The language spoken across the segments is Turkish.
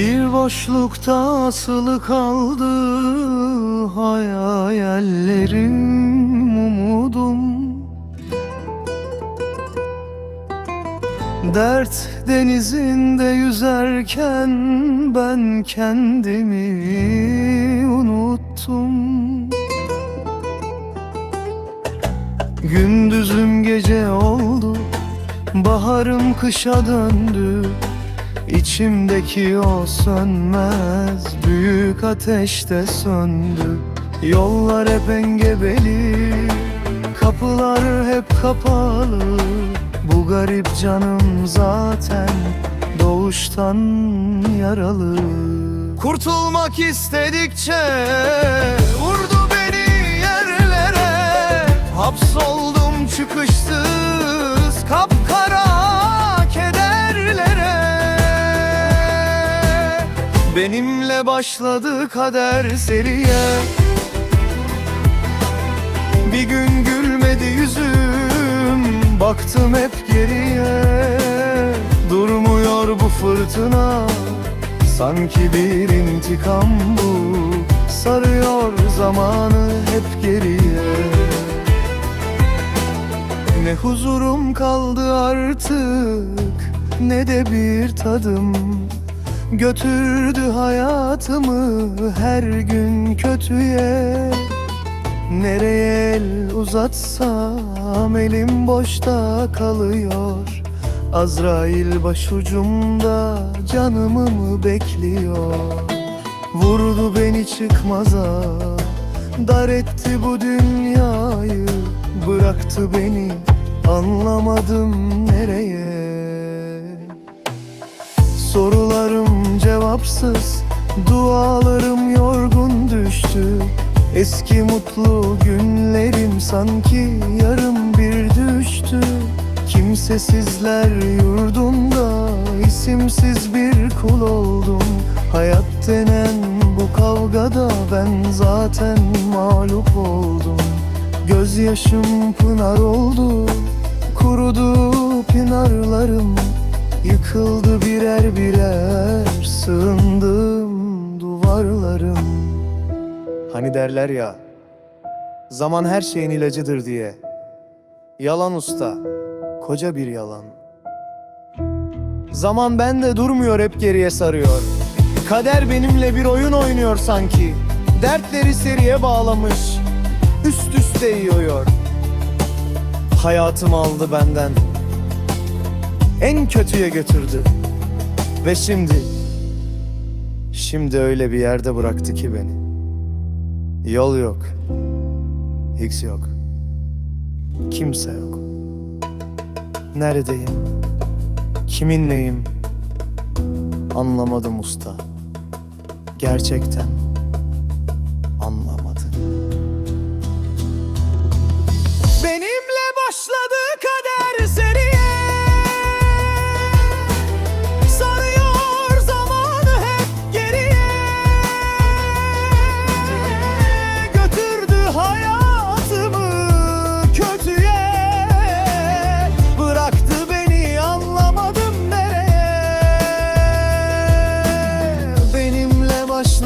Bir boşlukta asılı kaldı hayallerim umudum. Dert denizinde yüzerken ben kendimi unuttum. Gündüzüm gece oldu Baharım kışa döndü İçimdeki o sönmez Büyük ateşte söndü. Yollar hep engebeli Kapılar hep kapalı. Bu garip canım zaten Doğuştan yaralı. Kurtulmak istedikçe Vurdu beni yerlere. Hapsoldum çıkışsız Benimle başladı kader seriye. Bir gün gülmedi yüzüm Baktım hep geriye. Durmuyor bu fırtına Sanki bir intikam bu. Sarıyor zamanı hep geriye. Ne huzurum kaldı artık Ne de bir tadım Götürdü hayatımı her gün kötüye. Nereye el uzatsam elim boşta kalıyor. Azrail başucumda canımı mı bekliyor? Vurdu beni çıkmaza Dar etti bu dünyayı. Bıraktı beni anlamadım nereye. Sorularım cevapsız Dualarım yorgun düştü. Eski mutlu günlerim sanki yarım bir düştü. Kimsesizler yurdunda isimsiz bir kul oldum. Hayat denen bu kavgada ben zaten mağlup oldum. Gözyaşım pınar oldu Kurudu pınarlarım Yıkıldı birer birer Sığındım duvarlarım. Hani derler ya Zaman her şeyin ilacıdır diye. Yalan usta Koca bir yalan. Zaman bende durmuyor hep geriye sarıyor. Kader benimle bir oyun oynuyor sanki. Dertleri seriye bağlamış Üst üste yiyor. Hayatımı aldı benden En kötüye götürdü Ve şimdi Şimdi öyle bir yerde bıraktı ki beni Yol yok X yok Kimse yok Neredeyim? Kiminleyim? Anlamadım usta Gerçekten Anlamadım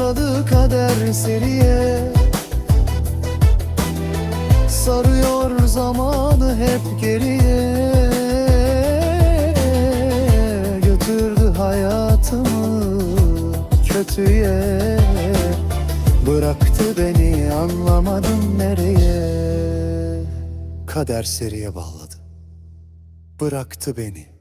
başladı kader seriye. Sarıyor zamanı hep geriye. Götürdü hayatımı kötüye. Bıraktı beni anlamadım nereye. Kader seriye bağladı. Bıraktı beni